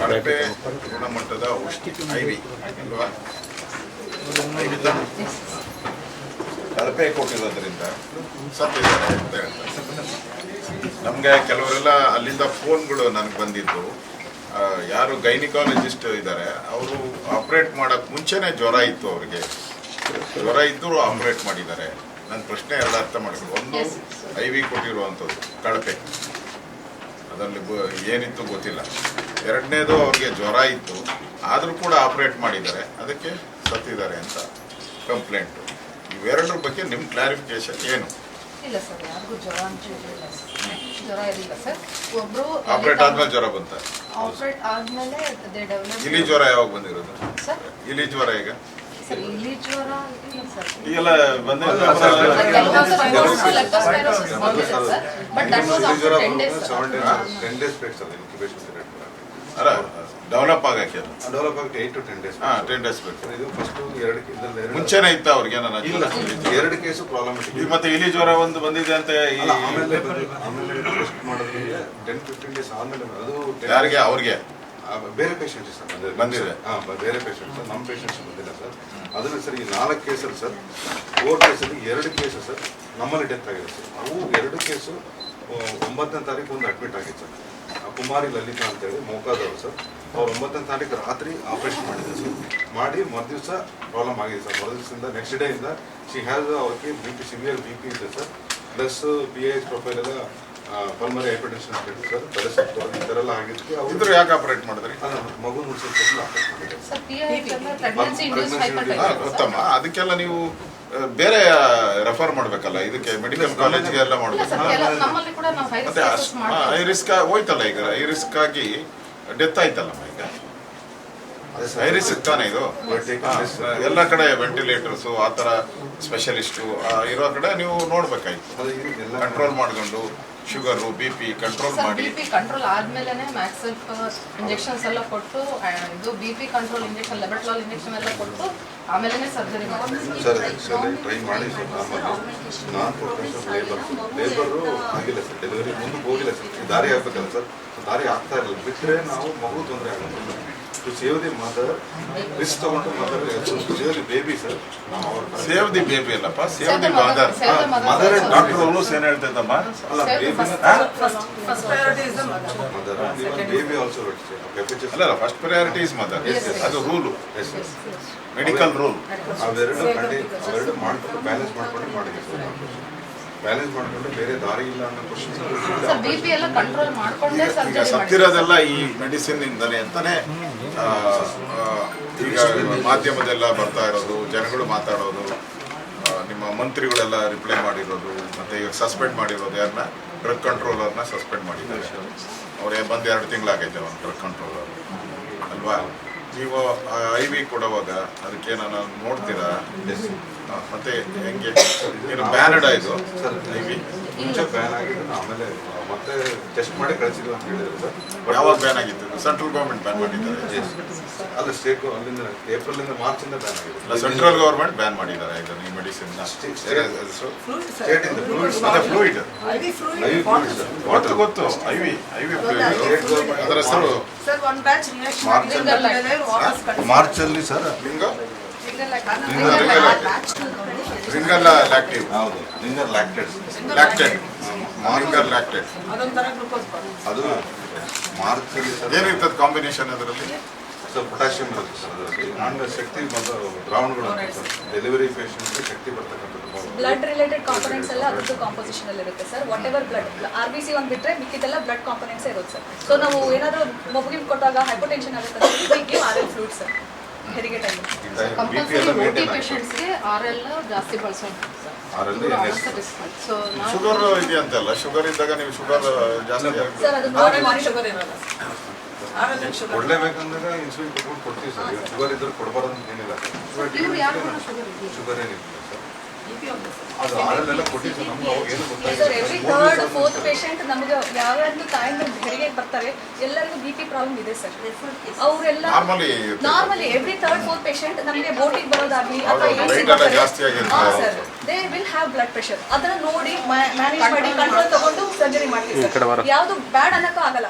ಕಳಪೆ ಗುಣಮಟ್ಟದ ಔಷಧಿ ಐವಿ ಅಲ್ವಾ? ಕಳಪೆ ಕೊಟ್ಟಿರೋದ್ರಿಂದ ಸತ್ತಿದ್ದಾರೆ ಅಂತ ಹೇಳ್ತಾರೆ. ನಮಗೆ ಕೆಲವರೆಲ್ಲ ಅಲ್ಲಿಂದ ಫೋನ್ಗಳು ನನಗೆ ಬಂದಿದ್ದು. ಯಾರು ಗೈನಿಕಾಲಜಿಸ್ಟ್ ಇದ್ದಾರೆ ಅವರು ಆಪ್ರೇಟ್ ಮಾಡೋಕ್ಕೆ ಮುಂಚೆನೇ ಜ್ವರ ಇತ್ತು ಅವರಿಗೆ. ಜ್ವರ ಇದ್ದರೂ ಆಪ್ರೇಟ್ ಮಾಡಿದ್ದಾರೆ. ನನ್ನ ಪ್ರಶ್ನೆ ಎಲ್ಲ ಅರ್ಥ ಮಾಡ್ಕೊಂಡು ಒಂದು ಐ ವಿ ಕೊಟ್ಟಿರುವಂಥದ್ದು ಕಳಪೆ. ಅದರಲ್ಲಿ ಬ- ಏನಿತ್ತು ಗೊತ್ತಿಲ್ಲ. ಎರಡನೇದು ಅವ್ರಿಗೆ ಜ್ವರ ಇತ್ತು. ಆದರೂ ಕೂಡ ಆಪ್ರೇಟ್ ಮಾಡಿದ್ದಾರೆ. ಅದಕ್ಕೆ ಸತ್ತಿದ್ದಾರೆ ಅಂತ ಕಂಪ್ಲೇಂಟು ಇವೆರಡರ ಬಗ್ಗೆ ನಿಮ್ಮ ಕ್ಲಾರಿಫಿಕೇಶನ್ ಏನು? ಇಲ್ಲ ಸರ್ ಯಾರಿಗೂ ಜ್ವರ ಅಂತ ಇರಲಿಲ್ಲ ಜ್ವರ ಇರಲಿಲ್ಲ ಸರ್. ಒಬ್ರು ಆಪ್ರೇಟ್ ಆದ್ಮೇಲೆ ಜ್ವರ ಬಂತ? ಆಪರೇಟ್ ಆದ್ಮೇಲೆ ದೇ ಡೆವಲಪ್ ಇಲಿ ಜ್ವರ ಯಾವಾಗ ಬಂದಿರೋದು? ಸರ್? ಇಲಿ ಜ್ವರ ಈಗ? ಈಗೆಲ್ಲ ಬಂದ ಡೆವಲಪ್ ಆಗಕ್ಕೆ ಡೆವಲಪ್ ಆಗಿ ಏಟ್ ಟು ಟೆನ್ ಡೇಸ್ ಹಾಂ ಟೆನ್ ಡೇಸ್ ಬೇಕು ಇದು ಫಸ್ಟ್ ಎರಡು ಮುಂಚೆನೆ ಇತ್ತು ಅವ್ರಿಗೆ ನನ್ನ ಇಲ್ಲ ಎರಡು ಕೇಸು ಪ್ರಾಬ್ಲಮ್ ಈಗ ಮತ್ತೆ ಇಲಿ ಜ್ವರ ಒಂದು ಬಂದಿದೆ ಅಂತ ಈ ಆಮೇಲೆ ಆಮೇಲೆ ಮಾಡೋದು ಟೆನ್ ಫಿಫ್ಟೀನ್ ಡೇಸ್ ಆಮೇಲೆ ಅದು 10 ಯಾರಿಗೆ? ಅವ್ರಿಗೆ? ಬೇರೆ ಪೇಷಂಟ್ಸ್ ಸರ್ ಬಂದಿದೆ. ಬಂದಿದೆ. ಪೇಷಂಟ್ ಬ- ಬೇರೆ ಪೇಷಂಟ್ಸ್ ನಮ್ಮ ಪೇಷಂಟ್ಸ್ ಬಂದಿಲ್ಲ ಸರ್. ಅದನ್ನ ಸರ್ ಈ ನಾಲ್ಕು ಕೇಸಲ್ಲಿ ಸರ್ ಫೋರ್ ಕೇಸಲ್ಲಿ ಎರಡು ಕೇಸು ಸರ್ ನಮ್ಮಲ್ಲಿ ಡೆತ್ ಆಗಿದೆ ಸರ್. ಅವು ಎರಡು ಕೇಸು ಒಂಬತ್ತನೇ ತಾರೀಕು ಒಂದು ಅಡ್ಮಿಟ್ ಆಗಿತ್ತು ಸರ್. ಆ, ಕುಮಾರಿ ಲಲಿತಾ ಅಂತೇಳಿ ಮೋಕಾದವರು ಸರ್ ಅವ್ರು ಒಂಬತ್ತನೇ ತಾರೀಕು ರಾತ್ರಿ ಆಪರೇಷನ್ ಮಾಡಿದ್ರು ಸರ್. ಮಾಡಿ ಮರುದಿವಸ ಪ್ರಾಬ್ಲಮ್ ಆಗಿದೆ ಸರ್. ಮರುದಿವಸದಿಂದ ನೆಕ್ಸ್ಟ್ ಡೇ ಇಂದ ಶಿ ಹ್ಯಾಸ್ ಅವ್ರಿಗೆ B P severe B P ಇದೆ sir. Plus B H profile ಎಲ್ಲ ಪಲ್ಮರಿ ಹೈಪರ್ಟೆನ್ಷನ್ ಅಂತ ಹೇಳಿ ಸರ್. ತಲೆ ಸುತ್ತು ಈ ಥರ ಎಲ್ಲ ಆಗಿದ್ದಕ್ಕೆ ಇದ್ರ ಯಾಕೆ ಆಪರೇಟ್ ಮಾಡಿದ್ರಿ? ಮಗು ಉತ್ತಮ ಹಾ, ಹೈಪರ್ಟೆನ್ಷನ್ ಅದಕ್ಕೆಲ್ಲ ನೀವು ಬೇರೆ ರೆಫರ್ ಮಾಡ್ಬೇಕಲ್ಲ ಇದಕ್ಕೆ ಮೆಡಿಕಲ್ ಕಾಲೇಜ್ಗೆ ಎಲ್ಲ ಮಾಡ್ಬೇಕು. ಐ ರಿಸ್ಕ್ ಹೋಯ್ತಲ್ಲ ಈಗ. ಐ ರಿಸ್ಕ್ ಆಗಿ ಡೆತ್ ಆಯ್ತಲ್ಲ ಈಗ? ಅದೇ ಐ ಸರ್ ರಿಸ್ಕ್ ತಾನೇ ಇದು? ಎಲ್ಲ ಕಡೆ ವೆಂಟಿಲೇಟರ್ಸು ಆ ಥರ ಸ್ಪೆಷಲಿಸ್ಟು ಇರೋ ಕಡೆ ನೀವು ನೋಡ್ಬೇಕಾಯ್ತು. ಕಂಟ್ರೋಲ್ ಮಾಡ್ಕೊಂಡು. ಶುಗರು ಬಿ ಪಿ ಕಂಟ್ರೋಲ್ ಮಾಡಿ. ಬಿ ಪಿ ಕಂಟ್ರೋಲ್ ಆದ್ಮೇಲೆ ಮ್ಯಾಕ್ಸೆಲ್ಫ್ ಇಂಜೆಕ್ಷನ್ಸ್ ಎಲ್ಲ ಕೊಟ್ಟು ಇದು B P control injection labetalol injection ಎಲ್ಲ ಕೊಟ್ಟು ಆಮೇಲೆ ಸರ್ಜರಿ ಮಾಡಿ ಸರ್ ಸರ್ ಟ್ರೈ ಮಾಡಿ sir normal non professional labour labour ಆಗಿಲ್ಲ ಸರ್ ಡೆಲಿವರಿ ಮುಂದಕ್ಕೆ ಹೋಗಿಲ್ಲ ಸರ್ ದಾರಿ ಆಗ್ಬೇಕಲ್ಲ ಸರ್ ದಾರಿ ಆಗ್ತಾ ಇರಲಿಲ್ಲ ಬಿಟ್ಟರೆ ನಾವು ಮಗು ತೊಂದರೆ ಆಗುತ್ತೆ to save the mother risk ತಗೊಂಡು mother to save the baby sir ನಾವು ಅವ್ರ ಸೇವ್ ದಿ ಬೇಬಿ ಅಲ್ಲಪ್ಪ save the mother. Mother doctor ಅವರು ಏನ್ ಹೇಳ್ತಿದ್ದಮ್ಮ ಅಲ್ಲ ಅಲ್ಲ ಫಸ್ಟ್ ಪ್ರಯಾರಿಟಿ ಇಸ್ ಮದರ್. ಅದು ರೂಲು ಮೆಡಿಕಲ್ ರೂಲ್ ಅವೆರಡು ಅವೆರಡು ಮಾಡ್ಕೊಂಡು ಬ್ಯಾಲೆನ್ಸ್ ಮಾಡ್ಕೊಂಡು ಮಾಡಿದೆ. ಬ್ಯಾಲೆನ್ಸ್ ಮಾಡ್ಕೊಂಡು ಬೇರೆ ದಾರಿ ಇಲ್ಲ ಅನ್ನೋ ಕ್ವಶನ್ ಈಗ ಸತ್ತಿರೋದೆಲ್ಲ ಈ ಮೆಡಿಸಿನ್ ಇಂದಲೇ ಅಂತಾನೆ ಈಗ ಮಾಧ್ಯಮದೆಲ್ಲ ಬರ್ತಾ ಇರೋದು ಜನಗಳು ಮಾತಾಡೋದು ನಿಮ್ಮ ಮಂತ್ರಿಗಳೆಲ್ಲ ರಿಪ್ಲೈ ಮಾಡಿರೋದು ಮತ್ತೆ ಈಗ ಸಸ್ಪೆಂಡ್ ಮಾಡಿರೋದು ಯಾರನ್ನ? ಡ್ರಗ್ ಕಂಟ್ರೋಲರ್ನ ಸಸ್ಪೆಂಡ್ ಮಾಡಿದ್ದಾರೆ. ಅವರೇ ಬಂದು ಎರಡು ತಿಂಗಳಾಗೈತೆ ಅವನು ಡ್ರಗ್ ಕಂಟ್ರೋಲರ್ ಅಲ್ವಾ? ನೀವು ಐ ವಿ ಕೊಡುವಾಗ ಅದಕ್ಕೆ ನಾನು ನೋಡ್ತೀರಾ? ಮತ್ತೆ ಹೆಂಗೆ? ಏನು ಬ್ಯಾನಡ್ ಇದು? ಸರ್ ಐವಿ ಮುಂಚೆ ಬ್ಯಾನ್ ಆಗಿದ್ದು ಆಮೇಲೆ ಮತ್ತೆ ಟೆಸ್ಟ್ ಮಾಡಿ ಕಳಿಸಿದ್ರು ಅಂತ ಹೇಳಿದ್ರು ಸರ್. ಬಟ್ ಯಾವಾಗ ಬ್ಯಾನ್ ಆಗಿತ್ತು? ಸೆಂಟ್ರಲ್ ಗೌರ್ಮೆಂಟ್ ಬ್ಯಾನ್ ಮಾಡಿದ್ದಾರೆ. ಅಲ್ಲ ಸ್ಟೇಟ್ ಅಲ್ಲಿಂದ ಏಪ್ರಿಲ್ ಇಂದ ಮಾರ್ಚ್ ಇಂದ ಬ್ಯಾನ್ ಆಗಿದೆ ಸೆಂಟ್ರಲ್ ಗೌರ್ಮೆಂಟ್ ಬ್ಯಾನ್ ಮಾಡಿದ್ದಾರೆ ಇದನ್ನು ಈ ಮೆಡಿಸಿನ್. ಸ್ಟೇಟ್ ಇಂದ ಫ್ಲೂಯಿಡ್ಸ್ ಅದೇ ಫ್ಲೂಯಿಡ್ ಐವಿ ಫ್ಲೂಯಿಡ್ sir. ಗೊತ್ತು ಗೊತ್ತು IV V I V State government ಅದರ ಹೆಸರು ಮಾರ್ಚ್ ಅಲ್ಲಿ ಸರ್ ಲಿಂಗ ಲ್ಯಾಕ್ಟಿವ್ ಹೌದು ಲ್ಯಾಕ್ಟೆಡ್ ಲ್ಯಾಕ್ಟೆಡ್ ಲ್ಯಾಕ್ಟೆಡ್ ಬರುತ್ತೆ ಅದು ಏನಿರ್ತದೆ ಕಾಂಬಿನೇಷನ್ ಅದರಲ್ಲಿ? ಸರ್ ಪೊಟ್ಯಾಷಿಯಂ ಇರುತ್ತೆ ಸರ್ ಅದರಲ್ಲಿ. ಶಕ್ತಿ ಬಂದ ದ್ರಾವಣಗಳು ಸರ್. ಡೆಲಿವರಿ ಪೇಷಂಟ್ಗೆ ಶಕ್ತಿ ಬರ್ತಕ್ಕಂಥದ್ದು ಬ್ಲಡ್ ರಿಲೇಟೆಡ್ ಕಾಂಪೊನೆಂಟ್ಸ್ ಎಲ್ಲ ಅದರದ್ದು ಕಾಂಪೋಸಿಷನ್ ಅಲ್ಲಿ ಇರುತ್ತೆ sir. Whatever blood R B C ಒಂದು ಬಿಟ್ಟರೆ ಮಿಕ್ಕಿದೆಲ್ಲ ಬ್ಲಡ್ ಕಾಂಪೊನೆಂಟ್ಸ್ ಇರುತ್ತೆ ಸರ್. ಸೊ ನಾವು ಏನಾದರೂ ಮಗುವಿಗೆ ಕೊಟ್ಟಾಗ ಹೈಪೋಟೆನ್ಷನ್ ಆಗುತ್ತೆ give R L fluid sir. ಹೆರಿಗೆ ಟೈಮ್ ಕಂಪಲ್ಸರಿ ಓ ಟಿ ಪೇಷಂಟ್ಸ್ಗೆ ಆರ್ ಎಲ್ ಜಾಸ್ತಿ ಬಳಸೋದು ಅದರಲ್ಲಿ ಸೊ ನಾವು ಶುಗರ್ ಶುಗರ್ ಇದ್ದಾಗ ನೀವು ಶುಗರ್ ಜಾಸ್ತಿ ಶುಗರ್ ಶುಗರ್ ಕೊಡ್ಲೇಬೇಕಂದಾಗ ಇನ್ಸುಲಿನ್ ಕೊಟ್ಕೊಂಡು ಕೊಡ್ತೀವಿ ಸರ್. ಶುಗರ್ ಇದ್ರೆ ಕೊಡಬಾರ್ದು ಅಂತ ಏನಿಲ್ಲ. ಶುಗರ್ ಶುಗರ್ ಏನಿಲ್ಲ ಸರ್. ಅದು ಆರಲ್ಲೆಲ್ಲ ಕೊಟ್ಟಿದ್ದು ನಮ್ಗೆ ಅವಾಗ ಏನು ಸರ್ ಎವ್ರಿ ಗೊತ್ತಾಗಿಲ್ಲ ಪೇಷಂಟ್ ನಮಗೆ ಯಾವಾಗಲೂ ತಾಯಿಂದ ಹೆರಿಗೆ ಬರ್ತಾರೆ. ಎಲ್ಲರಿಗೂ ಬಿ ಪಿ ಪ್ರಾಬ್ಲಮ್ ಇದೆ ಸರ್. ಅವರೆಲ್ಲ normally every third fourth patient ನಮಗೆ ಬೋಟಿಗೆ ಬರೋದಾಗ್ಲಿ ಅಥವಾ sir. They will have blood pressure ಅದನ್ನ ನೋಡಿ ಮ್ಯಾನೇಜ್ ಮಾಡಿ ಕಂಟ್ರೋಲ್ ತಗೊಂಡು ಸರ್ಜರಿ ಮಾಡ್ತೀವಿ ಸರ್. ಯಾವುದು ಬ್ಯಾಡ್ ಅನ್ನಕ್ಕೂ ಆಗಲ್ಲ.